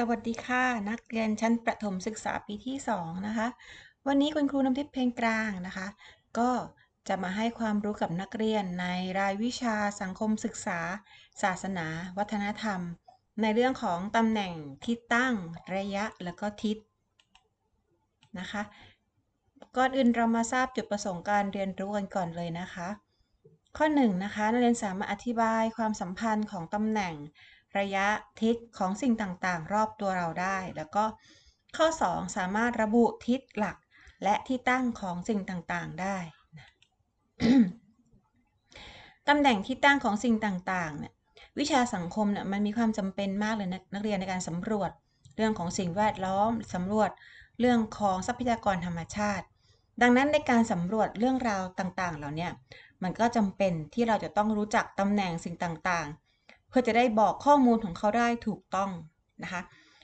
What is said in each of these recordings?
สวัสดีค่ะ นักเรียนชั้นประถมศึกษาปีที่ 2 นะคะ วันนี้คุณครูน้ำทิพย์เพลงกลางนะคะ ก็จะมาให้ความรู้กับนักเรียนในรายวิชาสังคมศึกษา ศาสนา วัฒนธรรม ในเรื่องของตำแหน่งที่ตั้งระยะแล้วก็ทิศนะคะ ก่อนอื่นเรามาทราบจุดประสงค์การเรียนรู้กันก่อนเลยนะคะ ข้อ1นนะคะนักเรียนสามารถอธิบายความสัมพันธ์ของตำแหน่ง ระยะทิศของสิ่งต่างๆ รอบตัวเราได้ แล้วก็ข้อ 2 สามารถระบุทิศหลักและที่ตั้งของสิ่งต่างๆ ได้ตำแหน่งที่ตั้งของสิ่งต่างๆ เนี่ย วิชาสังคมเนี่ยมันมีความจำเป็นมากเลยนะนักเรียนในการสำรวจเรื่องของสิ่งแวดล้อมสำรวจเรื่องของทรัพยากรธรรมชาติ ดังนั้นในการสำรวจเรื่องราวต่างๆ เหล่านี้มันก็จำเป็นที่เราจะต้องรู้จักตำแหน่งสิ่งต่างๆ เพื่อจะได้บอกข้อมูลของเขาได้ถูกต้องนะคะ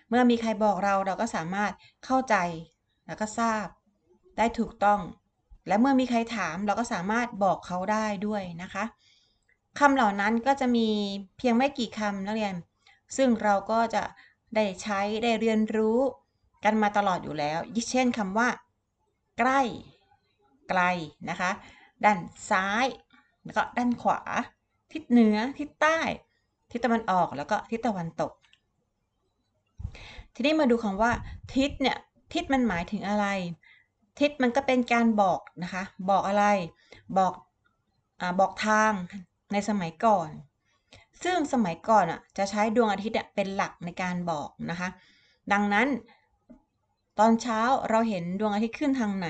เมื่อมีใครบอกเราเราก็สามารถเข้าใจแล้วก็ทราบได้ถูกต้อง และเมื่อมีใครถามเราก็สามารถบอกเขาได้ด้วยนะคะคำเหล่านั้นก็จะมีเพียงไม่กี่คำนักเรียน ซึ่งเราก็จะได้ใช้ได้เรียนรู้กันมาตลอดอยู่แล้ว เช่นคำว่า ใกล้ ไกลนะคะ ด้านซ้าย แล้วก็ด้านขวา ทิศเหนือ ทิศใต้ ทิศตะวันออกแล้วก็ทิศตะวันตก ทีนี้มาดูคำว่า ทิศเนี่ยทิศมันหมายถึงอะไร ทิศมันก็เป็นการบอกนะคะ บอกอะไรบอกอบอกทางในสมัยก่อน ซึ่งสมัยก่อนอะจะใช้ดวงอาทิตย์เป็นหลักในการบอกนะคะ ดังนั้น ตอนเช้าเราเห็นดวงอาทิตย์ขึ้นทางไหน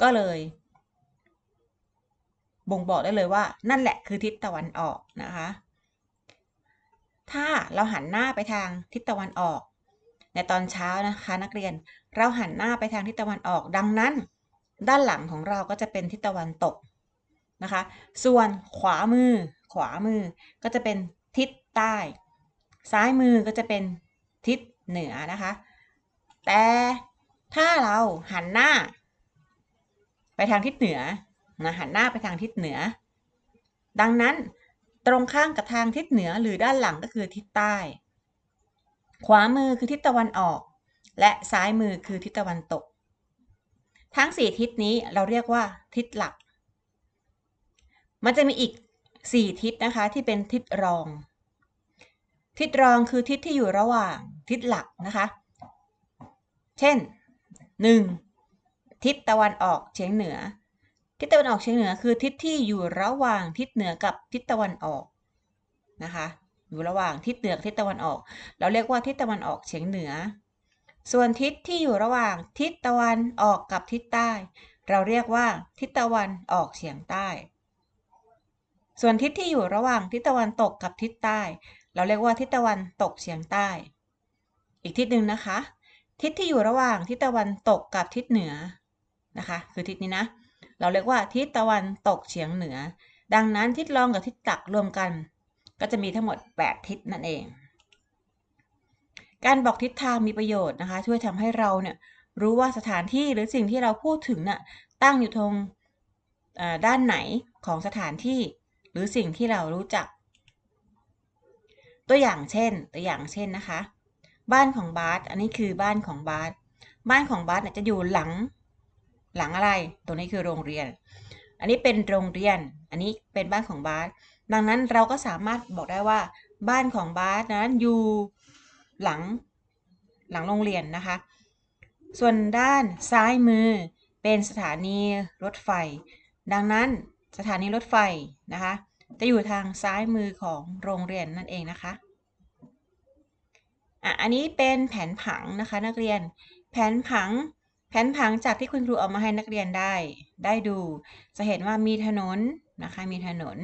ก็เลยบ่งบอกได้เลยว่านั่นแหละคือทิศตะวันออกนะคะ ถ้าเราหันหน้าไปทางทิศตะวันออก ในตอนเช้านะคะ นักเรียนเราหันหน้าไปทางทิศตะวันออก ดังนั้น ด้านหลังของเราก็จะเป็นทิศตะวันตกนะคะ ส่วนขวามือ ขวามือก็จะเป็นทิศใต้ ซ้ายมือก็จะเป็นทิศเหนือนะคะ แต่ถ้าเราหันหน้า ไปทางทิศเหนือนะหันหน้าไปทางทิศเหนือ ดังนั้น ตรงข้างกับทางทิศเหนือหรือด้านหลังก็คือทิศใต้ ขวามือคือทิศตะวันออก และซ้ายมือคือทิศตะวันตก ทั้ง 4 ทิศนี้เราเรียกว่าทิศหลัก มันจะมีอีก 4 ทิศนะคะที่เป็นทิศรอง ทิศรองคือทิศที่อยู่ระหว่างทิศหลักนะคะ เช่น 1. ทิศตะวันออกเฉียงเหนือ ทิศตะวันออกเฉียงเหนือคือทิศที่อยู่ระหว่างทิศเหนือกับทิศตะวันออกนะคะอยู่ระหว่างทิศเหนือกับทิศตะวันออก เราเรียกว่าทิศตะวันออกเฉียงเหนือ ส่วนทิศที่อยู่ระหว่างทิศตะวันออกกับทิศใต้ เราเรียกว่าทิศตะวันออกเฉียงใต้ ส่วนทิศที่อยู่ระหว่างทิศตะวันตกกับทิศใต้ เราเรียกว่าทิศตะวันตกเฉียงใต้ อีกทิศหนึ่งนะคะ ทิศที่อยู่ระหว่างทิศตะวันตกกับทิศเหนือนะคะ คือทิศนี้นะ เราเรียกว่าทิศตะวันตกเฉียงเหนือ ดังนั้นทิศรองกับทิศตักรวมกัน ก็จะมีทั้งหมด 8 ทิศนั่นเอง การบอกทิศทางมีประโยชน์นะคะ ช่วยทำให้เราเนี่ยรู้ว่าสถานที่หรือสิ่งที่เราพูดถึงน่ะตั้งอยู่ตรงด้านไหนของสถานที่ หรือสิ่งที่เรารู้จัก ตัวอย่างเช่น ตัวอย่างเช่นนะคะ บ้านของบาสอันนี้คือบ้านของบาสบ้านของบาสเนี่ยจะอยู่หลัง หลังอะไร ตรงนี้คือโรงเรียน อันนี้เป็นโรงเรียน อันนี้เป็นบ้านของบาสดังนั้นเราก็สามารถบอกได้ว่า บ้านของบาสนั้นอยู่หลังหลังโรงเรียนนะคะ ส่วนด้านซ้ายมือเป็นสถานีรถไฟ ดังนั้นสถานีรถไฟนะคะ จะอยู่ทางซ้ายมือของโรงเรียนนั่นเองนะคะอะอันนี้เป็นแผนผังนะคะนักเรียน แผนผัง แผนผังจากที่คุณครูเอามาให้นักเรียนได้ ได้ดู จะเห็นว่ามีถนนนะคะ มีถนน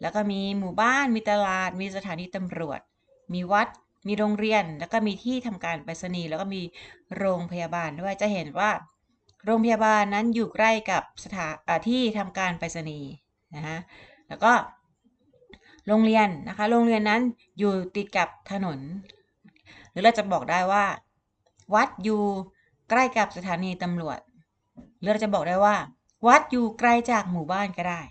แล้วก็มีหมู่บ้าน มีตลาด มีสถานีตำรวจ มีวัด มีโรงเรียน แล้วก็มีที่ทำการไปรษณีย์ แล้วก็มีโรงพยาบาลด้วย จะเห็นว่า โรงพยาบาลนั้นอยู่ใกล้กับสถานที่ทำการไปรษณีย์นะฮะแล้วก็โรงเรียนนะคะ โรงเรียนนั้นอยู่ติดกับถนน หรือเราจะบอกได้ว่า วัดอยู่ ใกล้กับสถานีตำรวจหรือเราจะบอกได้ว่า วัดอยู่ไกลจากหมู่บ้านก็ได้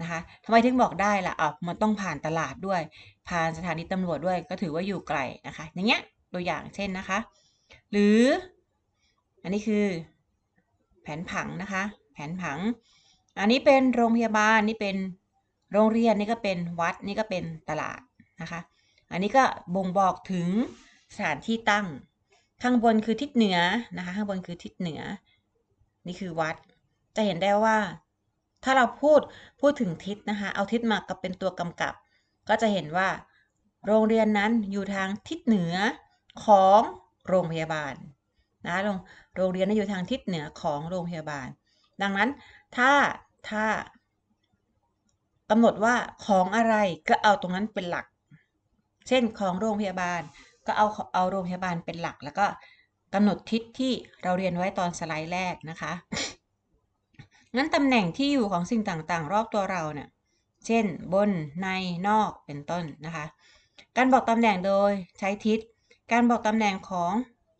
นะคะทำไมถึงบอกได้ล่ะอะมันต้องผ่านตลาดด้วย ผ่านสถานีตำรวจด้วย ก็ถือว่าอยู่ไกลนะคะ อย่างเงี้ยตัวอย่างเช่นนะคะ หรือ อันนี้คือ แผนผังนะคะ แผนผัง อันนี้เป็นโรงพยาบาลนี่เป็นโรงเรียนนี่ก็เป็นวัดนี่ก็เป็นตลาดนะคะ อันนี้ก็บ่งบอกถึงสถานที่ตั้ง ข้างบนคือทิศเหนือนะคะ ข้างบนคือทิศเหนือ นี่คือวัด จะเห็นได้ว่า ถ้าเราพูดพูดถึงทิศนะคะ เอาทิศมากับเป็นตัวกำกับ ก็จะเห็นว่า โรงเรียนนั้นอยู่ทางทิศเหนือของโรงพยาบาลนะโรงโรงเรียนนั้นอยู่ทางทิศเหนือของโรงพยาบาล ดังนั้นถ้าถ้ากำหนดว่าของอะไรก็เอาตรงนั้นเป็นหลัก เช่นของโรงพยาบาล ก็เอาเอาโรงพยาบาลเป็นหลัก แล้วก็กำหนดทิศที่เราเรียนไว้ตอนสไลด์แรกนะคะงั้นตำแหน่งที่อยู่ของสิ่งต่างๆ รอบตัวเราเนี่ยเช่น บนในนอกเป็นต้นนะคะ การบอกตำแหน่งโดยใช้ทิศ การบอกตำแหน่งของ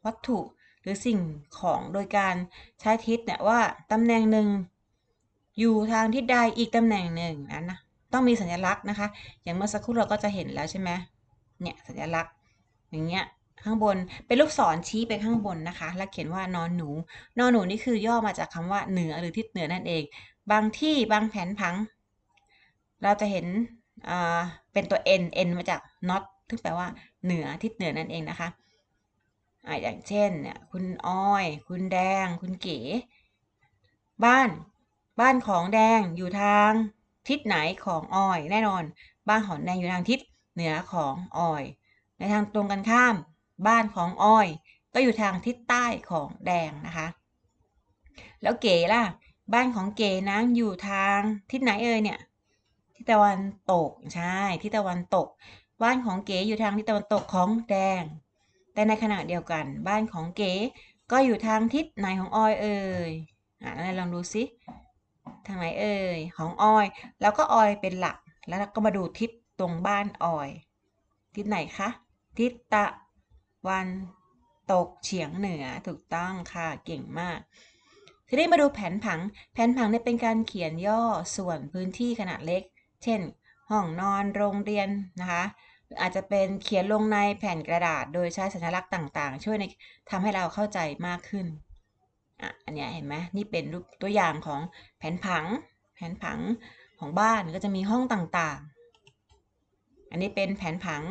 วัตถุหรือสิ่งของโดยการใช้ทิศเนี่ยว่าตำแหน่งหนึ่งอยู่ทางทิศใดอีกตำแหน่งหนึ่งนั้นนะต้องมีสัญลักษณ์นะคะ อย่างเมื่อสักครู่เราก็จะเห็นแล้วใช่ไหมเนี่ยสัญลักษณ์ อย่างเงี้ยข้างบนเป็นลูกศรชี้ไปข้างบนนะคะ แล้วเขียนว่านอนหนู นอนหนูนี่คือย่อมาจากคำว่าเหนือหรือทิศเหนือนั่นเอง บางที่บางแผนผัง เราจะเห็นเป็นตัว n n มาจาก not ซึ่งแปลว่าเหนือทิศเหนือนั่นเองนะคะออย่างเช่นเนี่ยคุณอ้อย คุณแดง คุณเก๋ บ้าน บ้านของแดงอยู่ทางทิศไหนของอ้อย แน่นอน บ้านของแดงอยู่ทางทิศเหนือของอ้อย ในทางตรงกันข้ามบ้านของอ้อย ก็อยู่ทางทิศใต้ของแดงนะคะ แล้วเก๋ล่ะ บ้านของเก๋นะอยู่ทางทิศไหนเอ่ยเนี่ยทิศตะวันตกใช่ทิศตะวันตก บ้านของเก๋อยู่ทางทิศตะวันตกของแดง แต่ในขณะเดียวกัน บ้านของเก๋ก็อยู่ทางทิศไหนของออยเอ่ยอะลองดูซิทางไหนเอ่ยของออย แล้วก็ออยเป็นหลักแล้วก็มาดูทิศตรงบ้านออย ทิศไหนคะ ทิศตะวันตกเฉียงเหนือถูกต้องค่ะเก่งมาก ทีนี้มาดูแผนผัง แผนผังเนี่ยเป็นการเขียนย่อส่วนพื้นที่ขนาดเล็ก เช่น ห้องนอนโรงเรียนนะคะออาจจะเป็นเขียนลงในแผ่นกระดาษ โดยใช้สัญลักษณ์ต่าง ๆ ช่วยในทำให้เราเข้าใจมากขึ้นอะอันนี้เห็นไหมนี่เป็นรูปตัวอย่างของแผนผัง แผนผังของบ้านก็จะมีห้องต่างๆ อันนี้เป็นแผนผัง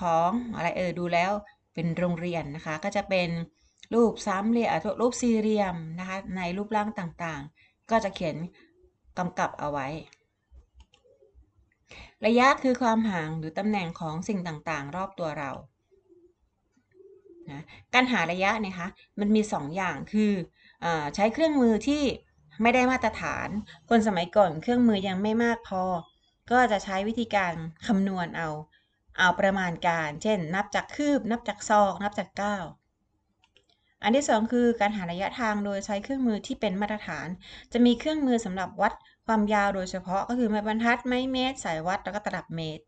ของอะไรเออดูแล้วเป็นโรงเรียนนะคะ ก็จะเป็นรูปสามเหลี่ยมรูปสี่เหลี่ยมนะคะในรูปร่างต่างๆ ก็จะเขียนกำกับเอาไว้ ระยะคือความห่างหรือตำแหน่งของสิ่งต่างๆ รอบตัวเรานะการหาระยะนะคะมันมี2ออย่างคืออใช้เครื่องมือที่ไม่ได้มาตรฐาน คนสมัยก่อนเครื่องมือยังไม่มากพอ ก็จะใช้วิธีการคำนวณเอา เอาประมาณการ เช่น นับจากคืบ นับจากซอก นับจากก้าวอันที่ 2 คือการหาระยะทางโดยใช้เครื่องมือที่เป็นมาตรฐาน จะมีเครื่องมือสำหรับวัดความยาวโดยเฉพาะก็คือไม้บรรทัด ไม้เมตร สายวัด แล้วก็ตลับเมตร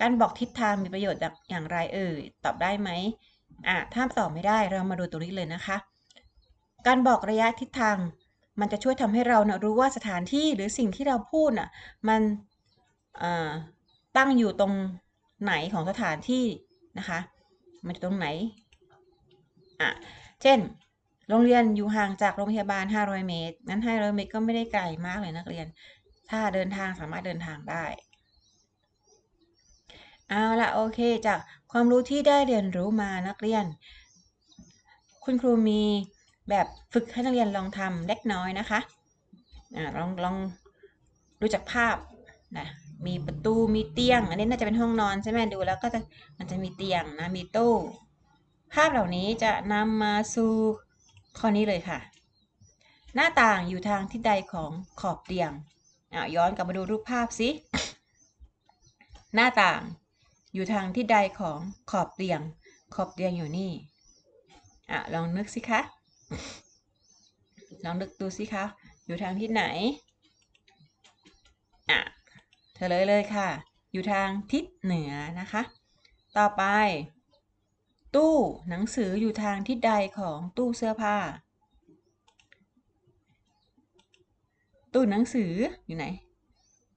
การบอกทิศทางมีประโยชน์อย่างไรเอ่ย ตอบได้ไหมอะถ้าตอบไม่ได้เรามาดูตรงนี้เลยนะคะ การบอกระยะทิศทาง มันจะช่วยทำให้เรานะรู้ว่าสถานที่หรือสิ่งที่เราพูดน่ะ มัน ตั้งอยู่ตรงไหนของสถานที่นะคะ มันจะตรงไหน อะ เช่น โรงเรียนอยู่ห่างจากโรงพยาบาล 500 เมตร นั้น 500 เมตรก็ไม่ได้ไกลมากเลยนักเรียน ถ้าเดินทางสามารถเดินทางได้ เอาละโอเค จากความรู้ที่ได้เรียนรู้มานักเรียน คุณครูมีแบบฝึกให้นักเรียนลองทำเล็กน้อยนะคะ อ่าลองลองดูจากภาพนะ มีประตูมีเตียง อันนี้น่าจะเป็นห้องนอนใช่ไหมดูแล้วก็จะมันจะมีเตียงนะมีตู้ ภาพเหล่านี้จะนำมาสู่ข้อนี้เลยค่ะ หน้าต่างอยู่ทางทิศใดของขอบเตียงอะย้อนกลับมาดูรูปภาพสิหน้าต่างอยู่ทางทิศใดของขอบเตียง ขอบเตียงอยู่นี่อะลองนึกสิคะลองนึกดูสิคะอยู่ทางทิศไหนอะ เฉลยเลยค่ะ อยู่ทางทิศเหนือนะคะ ต่อไป ตู้หนังสืออยู่ทางทิศใดของตู้เสื้อผ้า ตู้หนังสืออยู่ไหน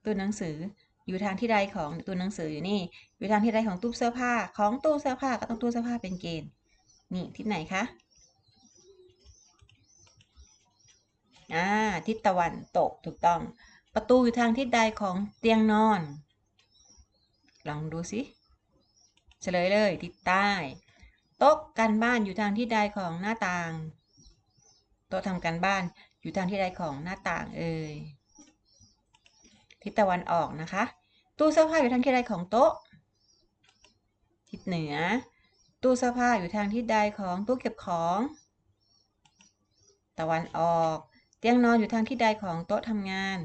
ตู้หนังสืออยู่ทางที่ใดของตู้หนังสืออยู่นี่ อยู่ทางที่ใดของตู้เสื้อผ้า ของตู้เสื้อผ้าก็ต้องตู้เสื้อผ้าเป็นเกณฑ์ นี่ทิศไหนคะ อ่า ทิศตะวันตกถูกต้อง ประตูอยู่ทางทิศใดของเตียงนอน ลองดูสิเฉลยเลยทิศใต้ โต๊ะการบ้านอยู่ทางที่ใดของหน้าต่าง โต๊ะทำการบ้านอยู่ทางที่ใดของหน้าต่างเอ่ยทิศตะวันออกนะคะ ตู้เสื้อผ้าอยู่ทางที่ใดของโต๊ะ ทิศเหนือ ตู้เสื้อผ้าอยู่ทางทิศใดของตู้เก็บของ ตะวันออก เตียงนอนอยู่ทางที่ใดของโต๊ะทำงาน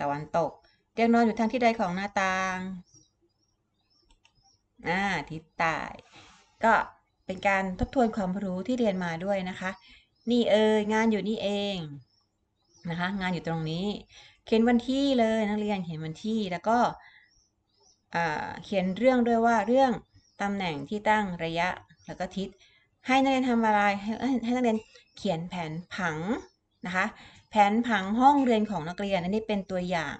ตะวันตก เตียงนอนอยู่ทางที่ใดของหน้าต่างอ่าทิศใต้ก็เป็นการทบทวนความรู้ที่เรียนมาด้วยนะคะ นี่เอ่ยงานอยู่นี่เองนะคะ งานอยู่ตรงนี้ เขียนวันที่เลยนักเรียนเขียนวันที่แล้วก็เขียนเรื่องด้วยว่าเรื่องตำแหน่งที่ตั้งระยะแล้วก็ทิศให้นักเรียนทำอะไรให้ให้ให้นักเรียนเขียนแผนผังนะคะ แผนผังห้องเรียนของนักเรียนอันนี้เป็นตัวอย่าง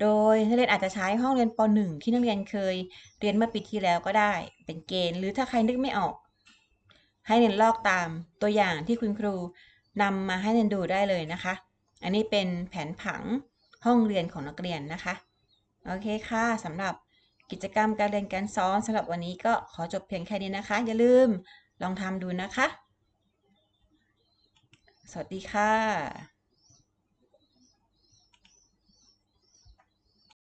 โดยนักเรียนอาจจะใช้ห้องเรียนป .1 ที่นักเรียนเคยเรียนเมื่อปีที่แล้วก็ได้ เป็นเกณฑ์ หรือถ้าใครนึกไม่ออก ให้เรียนลอกตามตัวอย่างที่คุณครูนำมาให้เรียนดูได้เลยนะคะ อันนี้เป็นแผนผังห้องเรียนของนักเรียนนะคะ โอเคค่ะสำหรับกิจกรรมการเรียนการสอนสำหรับวันนี้ก็ขอจบเพียงแค่นี้นะคะ อย่าลืมลองทำดูนะคะ สวัสดีค่ะ